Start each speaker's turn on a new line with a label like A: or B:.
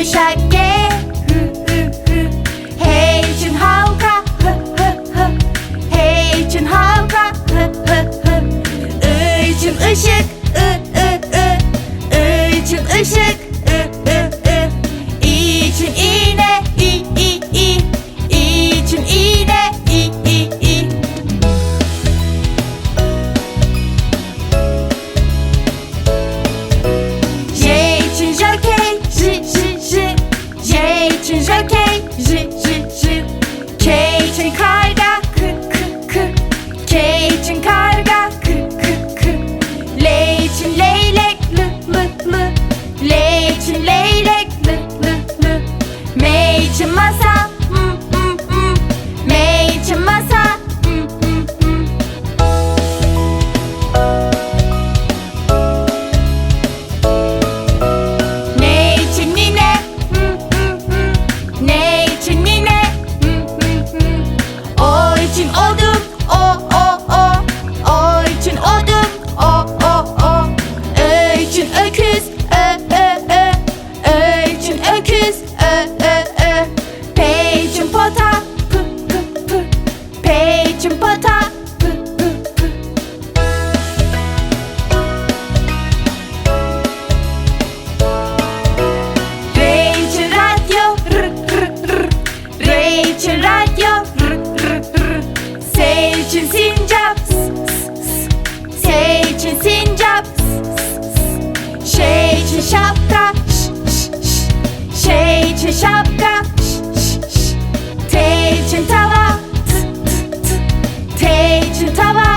A: wish I gave. Şeyci şapka şş, şş, şş. Şeyci şapka şş, tava t, tava.